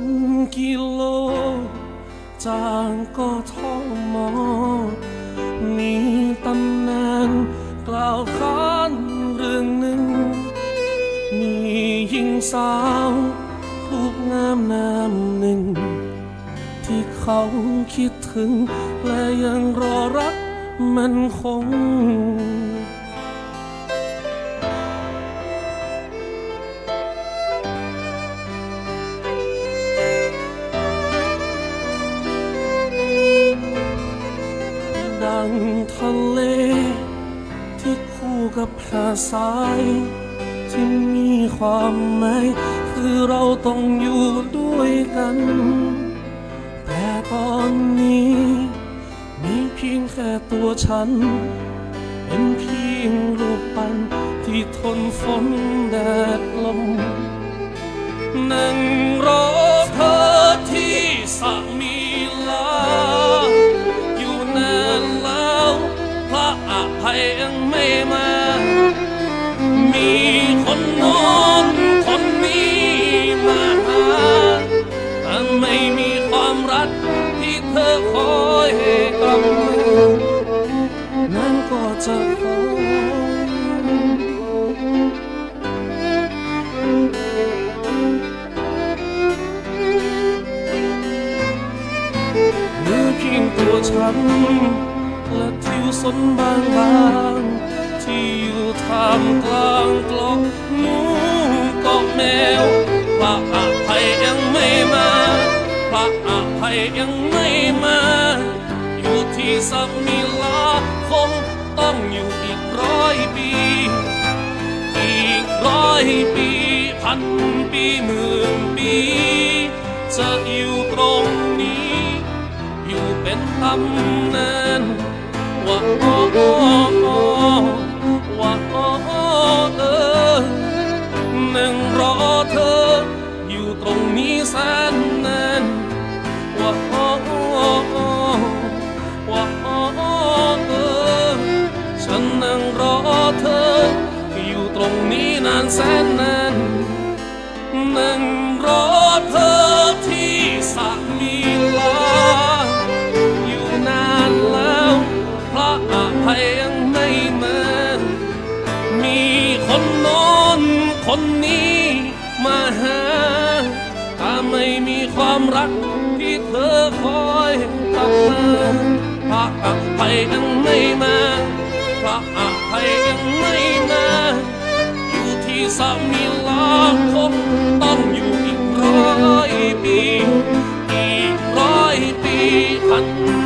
นกิโล จากก็ท่องมอ มีตำนานกล่าวขานเรื่องหนึ่ง มีหญิงสาวรูปงามนามหนึ่ง ที่เขาคิดถึง และยังรอรักมันคง ทะเล ที่คู่กับหาดทราย ที่มีความหมายคือเราต้องอยู่ด้วยกัน แต่ตอนนี้ มีเพียงแค่ตัวฉัน เป็นเพียงรูปปั้นที่ทนฝนแดดลมนั่ง ระอภัยยังไม่มา มีคนโน้นคนนี้มาหาแต่ไม่มีความรักที่เธอคอยให้กลับมานั้นก็จะขอเหลือเพียงตัวฉัน และทิวสนบางบางๆที่อยู่ท่ามกลางกลองหมูเกาะแมวพระอภัยยังไม่มาพระอภัยยังไม่มา อยู่ที่สัมมิลาคงต้องอยู่อีกร้อยปี อีกร้อยปีพันปีหมื่นปีจะอยู่ตรงนี้ อยู่เป็นตำนาน ว่าโอ้โอ้โอ้ว่าโอ้โอ้เออหนึ่งรอเธอ อยู่ตรงนี้แสนนานว่าโอ้ว่าโอ้เออฉันนั่งรอเธอ อยู่ตรงนี้นานแสนนานนั่ง น้นคนนี้มาหา ถ้าไม่มีความรักที่เธอคอยกลับมาพระอภัยยังไม่มาพระอภัยยังไม่มา อยู่ที่สามีลาคนต้องอยู่อีกร้อยปี อีกร้อยปีพัน